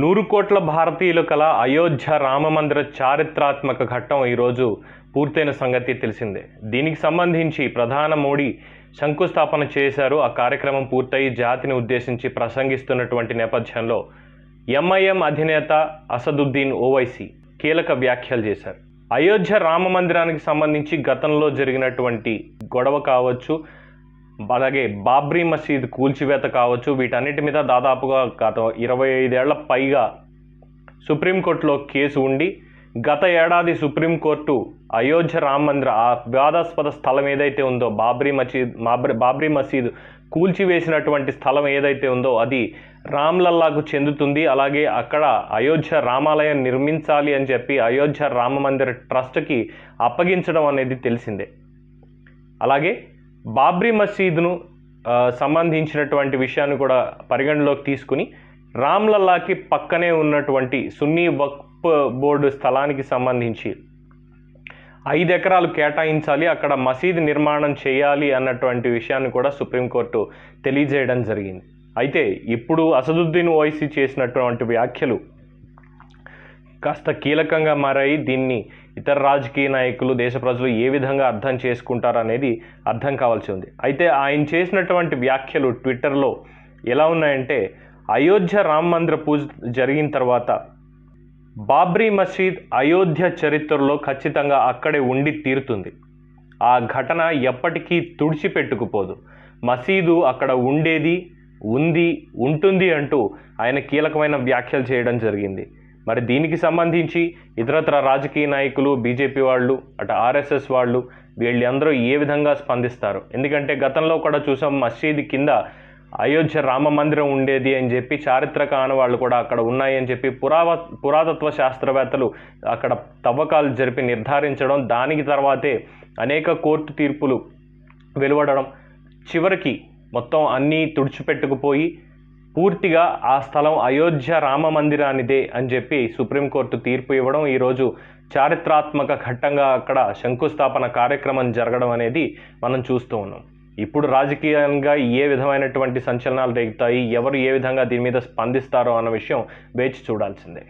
నూరు కోట్ల భారతీయులు కల అయోధ్య రామమందిర చారిత్రాత్మక ఘట్టం ఈరోజు పూర్తయిన సంగతి తెలిసిందే. దీనికి సంబంధించి ప్రధాన మోడీ శంకుస్థాపన చేశారు. ఆ కార్యక్రమం పూర్తయి జాతిని ఉద్దేశించి ప్రసంగిస్తున్నటువంటి నేపథ్యంలో ఎంఐఎం అధినేత అసదుద్దీన్ ఓవైసీ కీలక వ్యాఖ్యలు చేశారు. అయోధ్య రామ మందిరానికి సంబంధించి గతంలో జరిగినటువంటి గొడవ కావచ్చు అలాగే బాబ్రీ మసీద్ కూల్చివేత కావచ్చు. వీటన్నిటి మీద దాదాపుగా గత ఇరవై ఐదేళ్ళ పైగా సుప్రీంకోర్టులో కేసు ఉండి గత ఏడాది సుప్రీంకోర్టు అయోధ్య రామ మందిర ఆ వివాదాస్పద స్థలం ఏదైతే ఉందో బాబ్రీ మసీద్ బాబ్రీ బాబ్రీ మసీద్ కూల్చివేసినటువంటి స్థలం ఏదైతే ఉందో అది రామ్లల్లాకు చెందుతుంది. అలాగే అక్కడ అయోధ్య రామాలయం నిర్మించాలి అని చెప్పి అయోధ్య రామ మందిర ట్రస్ట్కి అప్పగించడం అనేది తెలిసిందే. అలాగే బాబ్రీ మసీదును సంబంధించినటువంటి విషయాన్ని కూడా పరిగణలోకి తీసుకుని రామ్లల్లాకి పక్కనే ఉన్నటువంటి సున్నీ వక్ఫ్ బోర్డు స్థలానికి సంబంధించి ఐదు ఎకరాలు కేటాయించాలి అక్కడ మసీదు నిర్మాణం చేయాలి అన్నటువంటి విషయాన్ని కూడా సుప్రీంకోర్టు తెలియజేయడం జరిగింది. అయితే ఇప్పుడు అసదుద్దీన్ ఓవైసీ చేసినటువంటి వ్యాఖ్యలు కాస్త కీలకంగా మారాయి. దీన్ని ఇతర రాజకీయ నాయకులు దేశ ప్రజలు ఏ విధంగా అర్థం చేసుకుంటారనేది అర్థం కావాల్సి ఉంది. అయితే ఆయన చేసినటువంటి వ్యాఖ్యలు ట్విట్టర్లో ఎలా ఉన్నాయంటే అయోధ్య రామ మందిర పూజ జరిగిన తర్వాత బాబ్రీ మసీద్ అయోధ్య చరిత్రలో ఖచ్చితంగా అక్కడే ఉండి తీరుతుంది. ఆ ఘటన ఎప్పటికీ తుడిచిపెట్టుకుపోదు. మసీదు అక్కడ ఉండేది ఉంది ఉంటుంది అంటూ ఆయన కీలకమైన వ్యాఖ్యలు చేయడం జరిగింది. మరి దీనికి సంబంధించి ఇతరత్ర రాజకీయ నాయకులు బీజేపీ వాళ్ళు అటు ఆర్ఎస్ఎస్ వాళ్ళు వీళ్ళందరూ ఏ విధంగా స్పందిస్తారు? ఎందుకంటే గతంలో కూడా చూసాం మసీదు కింద అయోధ్య రామ మందిరం ఉండేది అని చెప్పి చారిత్రక ఆనవాళ్ళు కూడా అక్కడ ఉన్నాయని చెప్పి పురావ పురాతత్వ శాస్త్రవేత్తలు అక్కడ తవ్వకాలు జరిపి నిర్ధారించడం దానికి తర్వాతే అనేక కోర్టు తీర్పులు వెలువడడం చివరికి మొత్తం అన్నీ తుడిచిపెట్టుకుపోయి పూర్తిగా ఆ స్థలం అయోధ్య రామ మందిరానిదే అని చెప్పి సుప్రీంకోర్టు తీర్పు ఇవ్వడం ఈరోజు చారిత్రాత్మక ఘట్టంగా అక్కడ శంకుస్థాపన కార్యక్రమం జరగడం అనేది మనం చూస్తూ ఉన్నాం. ఇప్పుడు రాజకీయంగా ఏ విధమైనటువంటి సంచలనాలు రేగుతాయి ఎవరు ఏ విధంగా దీని మీద స్పందిస్తారో అన్న విషయం వేచి చూడాల్సిందే.